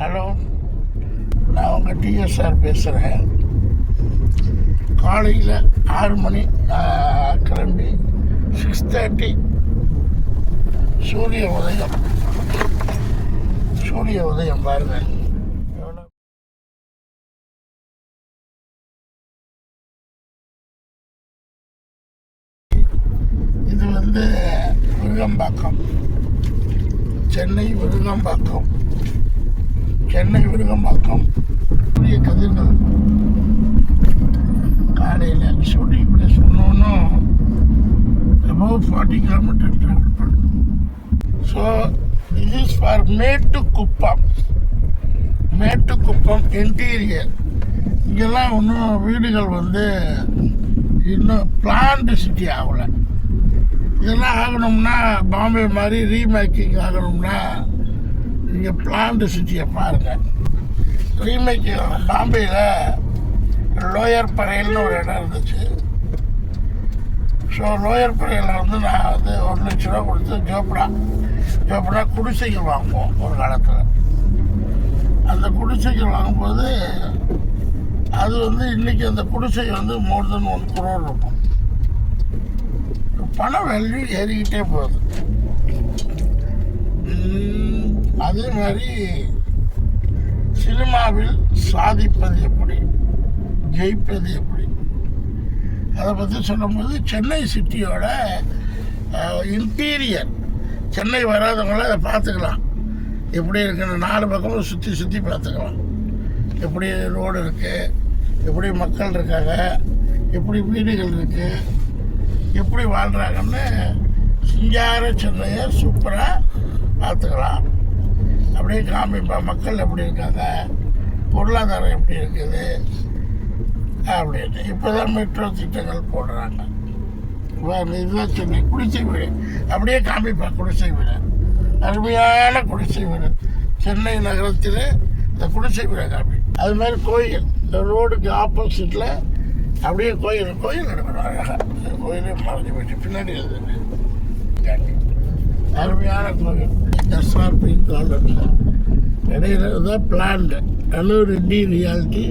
Hello நான் உங்கள் TSR பேசுகிறேன் காலையில் ஆறு மணி கிளம்பி சிக்ஸ் தேர்ட்டி சூரிய உதயம். சூரிய உதயம் பாருங்க. இது வந்து விருகம்பாக்கம். சென்னை விருகம்பாக்கம். சென்னை விருகம்பாக்கம் சூரிய கதிர்கள் காலையில் ஷூட்டிங் பிளேஸ் பண்ணணும் அபவ் ஃபார்ட்டி கிலோமீட்டர் ட்ராவல் பண்ணணும் so this is for Mettukuppam. Mettukuppam interior இங்கெல்லாம் இன்னும் வீடுகள் வந்து இன்னும் பிளான்டு சிட்டி ஆகலை. இதெல்லாம் ஆகணும்னா பாம்பே மாதிரி ரீமேக்கிங் ஆகணும்னா இங்கே பிளான்டு சிட்டியை பாருங்கள் ரீமேக்கிங் பாம்பேயில் லோயர் பறையல்னு ஒரு இடம் இருந்துச்சு. ஸோ லோயர் பறையில் வந்து நான் வந்து ஒரு லட்ச ரூபா கொடுத்து ஜோப்டா ஜோப்டா குடிசைகள் வாங்குவோம் ஒரு காலத்தில். அந்த குடிசைகள் வாங்கும்போது அது வந்து இன்றைக்கி அந்த குடிசை வந்து மோர் தென் ஒன் குரோர் இருக்கும். பண வேல்யூ ஏறிக்கிட்டே போகுது. அதே மாதிரி சினிமாவில் சாதிப்பது எப்படி? ஜெயிப்பது எப்படி? அதை பற்றி சொல்லும்போது சென்னை சிட்டியோட இன்டீரியர் சென்னை வராதவங்கள அதை பார்த்துக்கலாம். எப்படி இருக்குன்னு நாலு பக்கமும் சுற்றி சுற்றி பார்த்துக்கலாம். எப்படி ரோடு இருக்குது எப்படி மக்கள் இருக்காங்க எப்படி வீடுகள் இருக்குது எப்படி வாழ்கிறாங்கன்னு சிங்கார சென்னையை சூப்பராக பார்த்துக்கலாம். அப்படியே காமிப்பேன் மக்கள் எப்படி இருக்காங்க? பொருளாதாரம் எப்படி இருக்குது? அப்படின்னு. இப்போ தான் மெட்ரோ திட்டங்கள் போடுறாங்க. இதுதான் சென்னை. குடிசை வீடு. அப்படியே காமிப்பேன் குடிசை வீடு. அருமையான குடிசை வீடு. சென்னை நகரத்தில் இந்த குடிசை வீடை காமி. அது மாதிரி கோயில். இந்த ரோடுக்கு ஆப்போசிட்டில் அப்படியே கோயில் கோயில் நடக்கணும் அழகாக கோயிலே மறைஞ்சு போயிட்டு பின்னாடி அருமையான கோயில். எஸ்ஆர்பி கார்டன் இடையில தான் பிளான்டு அனூர் D reality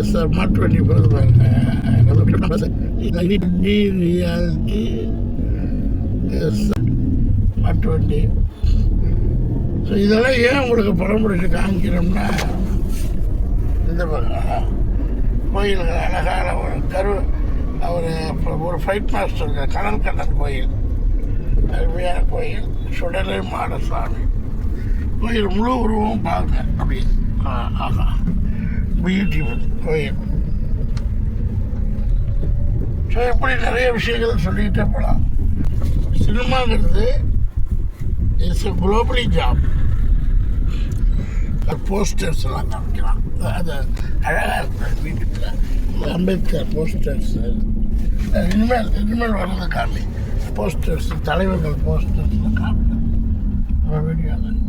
SR mart twenty four பாருங்க reality S mart twenty so இதெல்லாம் ஏன் உங்களுக்கு படம் பிடிச்சி காமிக்கிறோம்னா இந்த பக்கம் கோயில்கள் அழகான ஒரு கரு அவர் ஒரு ஃபைட் மாஸ்டர் இருக்கார் கடல் கண்ணன் கோயில். அருமையான கோயில் சுடலை மாடசாமி. கோயில் முழு உருவம் பாருங்க அப்படி ஆ, ஆஹா பியூட்டிஃபுல் கோயில். ஸோ இப்படி நிறைய விஷயங்கள் சொல்லிக்கிட்டே போகலாம். சினிமாங்கிறது இட்ஸ் குளோபலி ஜாப் போஸ்டர்ஸ் எல்லாம் காமிக்கலாம். அது அழகாக இருக்கும். வீட்டுக்கு அம்பேத்கர் போஸ்டர்ஸ் இனிமேல் இனிமேல் வர்றது காமி. போஸ்டர்ஸ் தலைவர்கள் போஸ்டர்ஸ்லாம் காமிக்கலாம் வீடியோவில்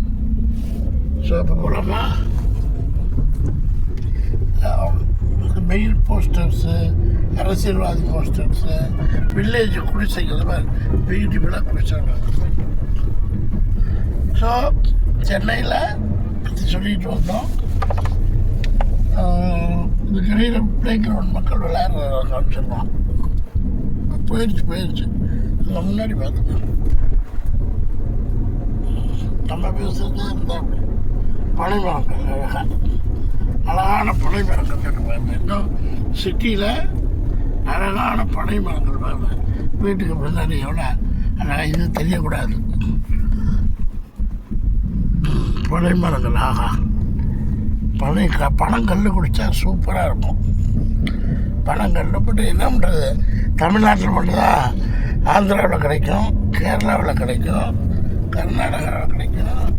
ஸோ இப்போ மெயில் போஸ்டர்ஸு அரசியல்வாதி போஸ்டர்ஸு வில்லேஜ் குடிசைகள் மாதிரி பியூட்டிஃபுல்லாக குடிச்சாங்க ஸோ சென்னையில் பற்றி சொல்லிட்டு வந்தோம் இந்த கடையில் பிளே கிரவுண்ட் மக்கள் விளையாடுறாங்க சொன்னோம் போயிடுச்சு போயிடுச்சு அங்கே முன்னாடி பார்த்துக்கலாம் நம்ம பேசுறது இந்த பனை மரங்கள் அழகாக அழகான பனை மரங்கள் இருக்கு பாருங்க. இன்னும் சிட்டியில் அழகான பனை மரங்கள் பாருங்க. வீட்டுக்கு முன்னாடி எவ்வளோ அழகாக இது தெரியக்கூடாது. பனை மரங்கள் ஆகா பனை க பனங்கல் குடித்தா சூப்பராக இருக்கும். பனங்கல் போட்டு என்ன பண்ணுறது தமிழ்நாட்டில் மட்டும்தான் ஆந்திராவில் கிடைக்கும் கேரளாவில் கிடைக்கும் கர்நாடகாவில் கிடைக்கும்.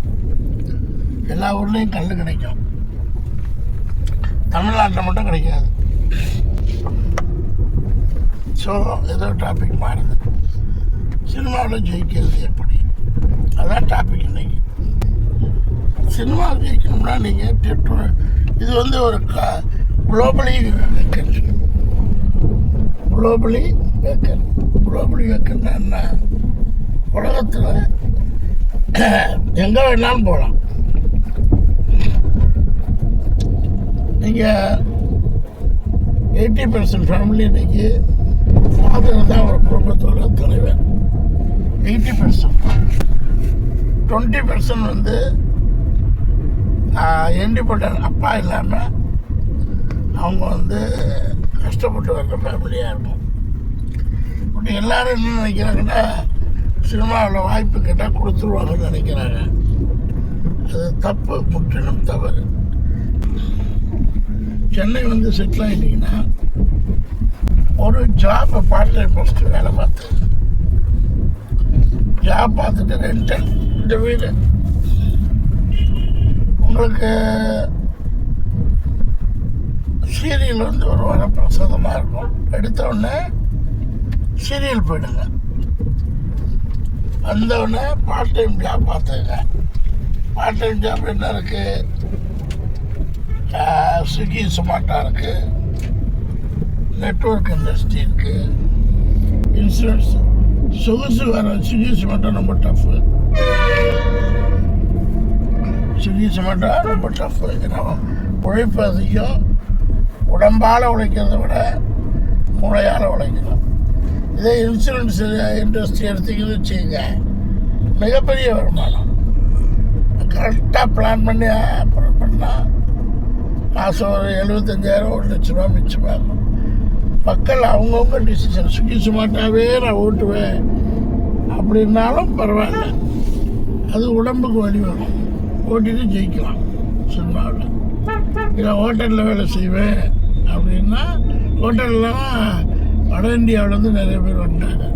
எல்லா ஊர்லேயும் கல் கிடைக்கும். தமிழ்நாட்டில் மட்டும் கிடைக்காது. ஸோ ஏதோ டாபிக் மாறுது. சினிமாவில் ஜெயிக்கிறது எப்படி? அதான் டாபிக் இன்றைக்கி சினிமா ஜெயிக்கணும்னா நீங்கள் தியேட்டர் இது வந்து ஒரு globally vacant globally vacant problem என்ன உலகத்தில் எங்கே வேணாலும் போகலாம் நீங்கள் எயிட்டி பர்சன்ட் ஃபேமிலி இன்றைக்கி ஃபாதர் தான் ஒரு குடும்பத்தோட தலைவர். Eighty percent. டுவெண்ட்டி பர்சன்ட் வந்து இண்டிபெண்ட் அப்பா இல்லாமல் அவங்க வந்து கஷ்டப்பட்டு வர்ற ஃபேமிலியாக இருக்கும். இப்படி எல்லாரும் என்ன நினைக்கிறாங்கன்னா சினிமாவில் வாய்ப்பு கேட்டால் கொடுத்துருவாங்கன்னு நினைக்கிறாங்க. அது தப்பு முற்றிலும் தவறு. சென்னை வந்து செட்டில் ஆகிட்டீங்கன்னா ஒரு ஜாப்பை பார்ட் டைம் ஃபஸ்ட்டு வேலை பார்த்து. ஜாப் பார்த்துட்டு ரெண்டல் இந்த வீடு. உங்களுக்கு சீரியல் வந்து ஒரு வரப்பிரசாதமாக இருக்கும். எடுத்த உடனே சீரியல் போயிடுங்க. வந்தவுடனே பார்ட் டைம் ஜாப் பார்த்துங்க. பார்ட் டைம் ஜாப் என்ன இருக்குது ஸ்விக்கி சொமாட்டோ இருக்குது நெட்ஒர்க் இண்டஸ்ட்ரி இருக்குது இன்சூரன்ஸ் சொகுசு வர ஸ்விக்கி சொமாட்டோ ரொம்ப டஃப்பு ஸ்விக்கி சொமாட்டோ ரொம்ப டஃப்பு ஏன்னா உழைப்பு அதிகம். உடம்பால் உழைக்கிறத விட மூளையால் உழைக்கணும். இதே இன்சூரன்ஸ் இண்டஸ்ட்ரி எடுத்திங்கன்னு வச்சுக்கோங்க மிகப்பெரிய வருமானம். கரெக்டாக பிளான் பண்ணி அப்புறம் பண்ணால் மாதம் ஒரு எழுபத்தஞ்சாயிரம் ஒரு லட்ச ரூபா மிச்சமாகும் மக்கள் அவங்கவுங்க டிசிஷன் சுக்கி சுமாட்டாவே நான் ஓட்டுவேன். அப்படின்னாலும் பரவாயில்ல. அது உடம்புக்கு வலி வரும். ஓட்டிட்டு ஜெயிக்கலாம். சினிமாவில். இல்லை ஹோட்டலில் வேலை செய்வேன். அப்படின்னா ஹோட்டல்லாம் வட இந்தியாவிலேருந்து நிறைய பேர் வந்துட்டாங்க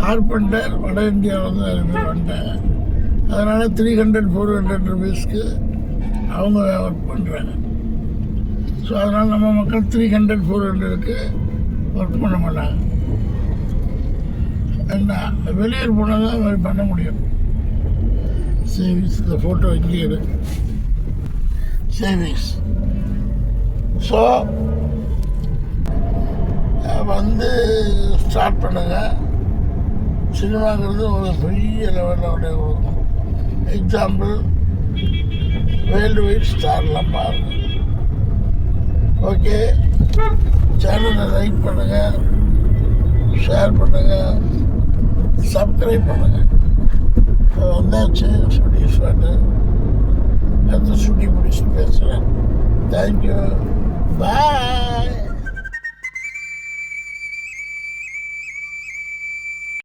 கார்பெண்டர் வட இந்தியாவிலேருந்து நிறைய பேர் வந்துட்டாங்க அதனால் த்ரீ ஹண்ட்ரட் ஃபோர் ஹண்ட்ரட் ருபீஸ்க்கு அவங்க ஒர்க் பண்ணுறாங்க ஸோ அதனால் நம்ம மக்கள் த்ரீ ஹண்ட்ரட் ஃபோர் ஹண்ட்ரடுக்கு ஒர்க் பண்ண மாட்டாங்க. என்ன வெளியூர் போனால் தான் மாதிரி பண்ண முடியும். சேவிங்ஸ் இந்த ஃபோட்டோ இங்கே சேவிங்ஸ் ஸோ வந்து ஸ்டார்ட் பண்ணுங்க. சினிமாங்கிறது ஒரு பெரிய லெவலில் உடைய கொடுக்கும் எக்ஸாம்பிள் வேர்ல்டு வைட் ஸ்டார்லாம் பாருங்க. ஓகே சேனலை லைக் பண்ணுங்கள் ஷேர் பண்ணுங்கள் சப்ஸ்கிரைப் பண்ணுங்கள் வந்தாச்சு சுடி ஸ்வாட்டு அடுத்து சுட்டி முடிச்சு பேசுகிறேன் தேங்க்யூ பாய்